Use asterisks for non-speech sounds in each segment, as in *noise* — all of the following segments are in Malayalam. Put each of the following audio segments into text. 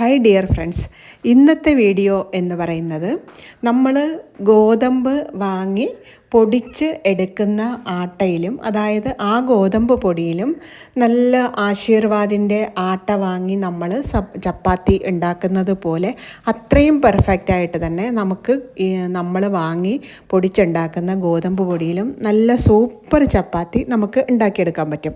ഹായ് ഡിയർ ഫ്രണ്ട്സ് ഇന്നത്തെ വീഡിയോ എന്ന് പറയുന്നത് നമ്മൾ ഗോതമ്പ് വാങ്ങി പൊടിച്ച് എടുക്കുന്ന ആട്ടയിലും അതായത് ആ ഗോതമ്പ് പൊടിയിലും നല്ല ആശീർവാദിന്റെ ആട്ട വാങ്ങി നമ്മൾ ചപ്പാത്തി ഉണ്ടാക്കുന്നത് പോലെ അത്രയും പെർഫെക്റ്റ് ആയിട്ട് തന്നെ നമുക്ക് നമ്മൾ വാങ്ങി പൊടിച്ചുണ്ടാക്കുന്ന ഗോതമ്പ് പൊടിയിലും നല്ല സൂപ്പർ ചപ്പാത്തി നമുക്ക് ഉണ്ടാക്കിയെടുക്കാൻ പറ്റും.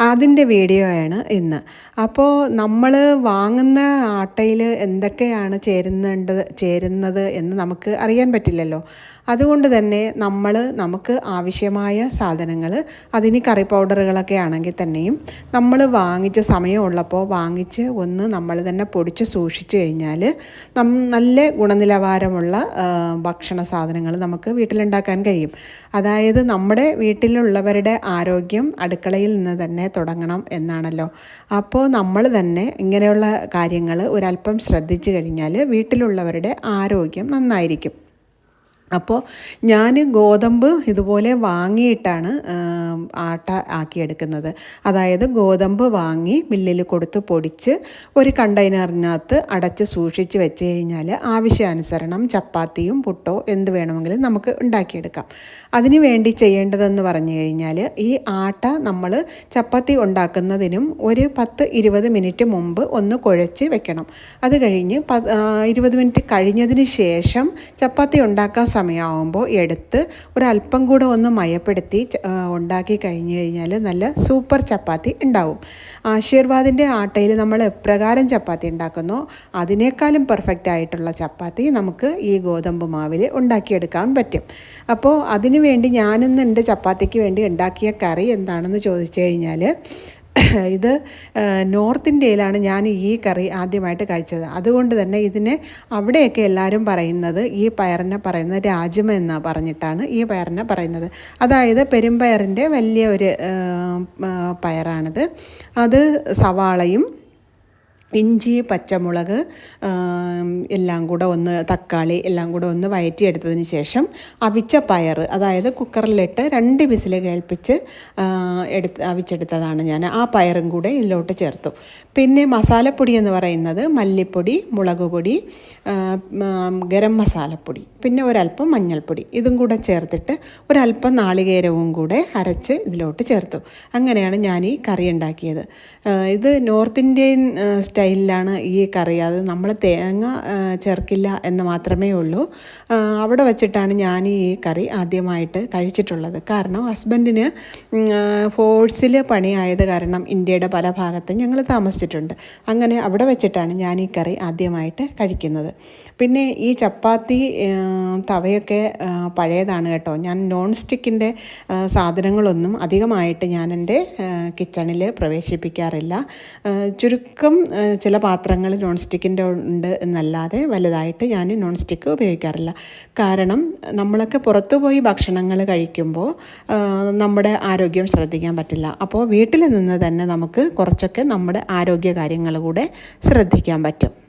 അതിന്റെ വീഡിയോ ആണ് ഇന്ന്. അപ്പോൾ നമ്മൾ വാങ്ങുന്ന ആട്ടയിൽ എന്തൊക്കെയാണ് ചേരുന്നുണ്ട് ചേരുന്നത് എന്ന് നമുക്ക് അറിയാൻ പറ്റില്ലല്ലോ. അതുകൊണ്ട് തന്നെ നമ്മൾ നമുക്ക് ആവശ്യമായ സാധനങ്ങൾ അതിന് കറി പൗഡറുകളൊക്കെ ആണെങ്കിൽ തന്നെയും നമ്മൾ വാങ്ങിച്ച സമയമുള്ളപ്പോൾ വാങ്ങിച്ച് ഒന്ന് നമ്മൾ തന്നെ പൊടിച്ച് സൂക്ഷിച്ചു കഴിഞ്ഞാൽ നല്ല ഗുണനിലവാരമുള്ള ഭക്ഷണ സാധനങ്ങൾ നമുക്ക് വീട്ടിലുണ്ടാക്കാൻ കഴിയും. അതായത് നമ്മുടെ വീട്ടിലുള്ളവരുടെ ആരോഗ്യം അടുക്കളയിൽ നിന്ന് തന്നെ തുടങ്ങണം എന്നാണല്ലോ. അപ്പോൾ നമ്മൾ തന്നെ ഇങ്ങനെയുള്ള കാര്യങ്ങൾ ഒരല്പം ശ്രദ്ധിച്ചു കഴിഞ്ഞാൽ വീട്ടിലുള്ളവരുടെ ആരോഗ്യം നന്നായിരിക്കും. അപ്പോൾ ഞാൻ ഗോതമ്പ് ഇതുപോലെ വാങ്ങിയിട്ടാണ് ആട്ട ആക്കിയെടുക്കുന്നത്. അതായത് ഗോതമ്പ് വാങ്ങി മില്ലിൽ കൊടുത്ത് പൊടിച്ച് ഒരു കണ്ടെയ്നറിനകത്ത് അടച്ച് സൂക്ഷിച്ച് വെച്ച് കഴിഞ്ഞാൽ ആവശ്യാനുസരണം ചപ്പാത്തിയും പുട്ടോ എന്ത് വേണമെങ്കിലും നമുക്ക് ഉണ്ടാക്കിയെടുക്കാം. അതിന് വേണ്ടി ചെയ്യേണ്ടതെന്ന് പറഞ്ഞു കഴിഞ്ഞാൽ ഈ ആട്ട നമ്മൾ ചപ്പാത്തി ഉണ്ടാക്കുന്നതിനും ഒരു പത്ത് ഇരുപത് മിനിറ്റ് മുമ്പ് ഒന്ന് കുഴച്ച് വെക്കണം. അത് കഴിഞ്ഞ് ഇരുപത് മിനിറ്റ് കഴിഞ്ഞതിന് ശേഷം ചപ്പാത്തി ഉണ്ടാക്കാൻ സമയമാകുമ്പോൾ എടുത്ത് ഒരല്പം കൂടെ ഒന്ന് മയപ്പെടുത്തി ഉണ്ടാക്കി കഴിഞ്ഞ് കഴിഞ്ഞാൽ നല്ല സൂപ്പർ ചപ്പാത്തി ഉണ്ടാവും. ആശീർവാദിന്റെ ആട്ടയിൽ നമ്മൾ എപ്രകാരം ചപ്പാത്തി ഉണ്ടാക്കുന്നോ അതിനേക്കാളും പെർഫെക്റ്റ് ആയിട്ടുള്ള ചപ്പാത്തി നമുക്ക് ഈ ഗോതമ്പ് മാവിൽ ഉണ്ടാക്കിയെടുക്കാൻ പറ്റും. അപ്പോൾ അതിനു വേണ്ടി ഞാനിന്ന് എന്റെ ചപ്പാത്തിക്ക് വേണ്ടി ഉണ്ടാക്കിയ കറി എന്താണെന്ന് ചോദിച്ചു കഴിഞ്ഞാൽ *coughs* ഇത് നോർത്ത് ഇന്ത്യയിലാണ് ഞാൻ ഈ കറി ആദ്യമായിട്ട് കഴിച്ചത്. അതുകൊണ്ട് തന്നെ ഇതിനെ അവിടെയൊക്കെ എല്ലാവരും പറയുന്നത് ഈ പയറിനെ പറയുന്നത് രാജ്യം എന്നാണ് പറഞ്ഞിട്ടാണ് ഈ പയറിനെ പറയുന്നത്. അതായത് പെരുമ്പയറിന്റെ വലിയ ഒരു പയറാണിത്. അത് സവാളയും ഇഞ്ചി പച്ചമുളക് എല്ലാം കൂടെ ഒന്ന് തക്കാളി എല്ലാം കൂടെ ഒന്ന് വയറ്റിയെടുത്തതിന് ശേഷം അവിച്ച പയർ അതായത് കുക്കറിലിട്ട് രണ്ട് വിസിൽ കേൾപ്പിച്ച് എടുത്ത് അവിച്ചെടുത്തതാണ് ഞാൻ. ആ പയറും കൂടെ ഇതിലോട്ട് ചേർത്തു. പിന്നെ മസാലപ്പൊടി എന്ന് പറയുന്നത് മല്ലിപ്പൊടി മുളക് പൊടി ഗരം മസാലപ്പൊടി പിന്നെ ഒരല്പം മഞ്ഞൾപ്പൊടി. ഇതും കൂടെ ചേർത്തിട്ട് ഒരല്പം നാളികേരവും കൂടെ അരച്ച് ഇതിലോട്ട് ചേർത്തു. അങ്ങനെയാണ് ഞാൻ ഈ കറി ഉണ്ടാക്കിയത്. ഇത് നോർത്ത് ഇന്ത്യൻ സ്റ്റൈലിലാണ് ഈ കറി. അത് നമ്മൾ തേങ്ങ ചേർക്കില്ല എന്ന് മാത്രമേ ഉള്ളൂ. അവിടെ വച്ചിട്ടാണ് ഞാൻ ഈ കറി ആദ്യമായിട്ട് കഴിച്ചിട്ടുള്ളത്. കാരണം ഹസ്ബൻഡിന് ഫോഴ്സിൽ പണിയായത് കാരണം ഇന്ത്യയുടെ പല ഭാഗത്തും ഞങ്ങൾ താമസിച്ചിട്ടുണ്ട്. അങ്ങനെ അവിടെ വെച്ചിട്ടാണ് ഞാൻ ഈ കറി ആദ്യമായിട്ട് കഴിക്കുന്നത്. പിന്നെ ഈ ചപ്പാത്തി തവയൊക്കെ പഴയതാണ് കേട്ടോ. ഞാൻ നോൺ സ്റ്റിക്കിന്റെ സാധനങ്ങളൊന്നും അധികമായിട്ട് ഞാൻ എന്റെ കിച്ചണിൽ പ്രവേശിപ്പിക്കാറില്ല. ചുരുക്കം ചില പാത്രങ്ങൾ നോൺ സ്റ്റിക്കിന്റെ ഉണ്ട് എന്നല്ലാതെ വലുതായിട്ട് ഞാൻ നോൺ സ്റ്റിക്ക് ഉപയോഗിക്കാറില്ല. കാരണം നമ്മളൊക്കെ പുറത്തു പോയി ഭക്ഷണങ്ങൾ കഴിക്കുമ്പോൾ നമ്മുടെ ആരോഗ്യം ശ്രദ്ധിക്കാൻ പറ്റില്ല. അപ്പോൾ വീട്ടിൽ നിന്ന് തന്നെ നമുക്ക് കുറച്ചൊക്കെ നമ്മുടെ ആരോഗ്യ കാര്യങ്ങൾ കൂടെ ശ്രദ്ധിക്കാൻ പറ്റും.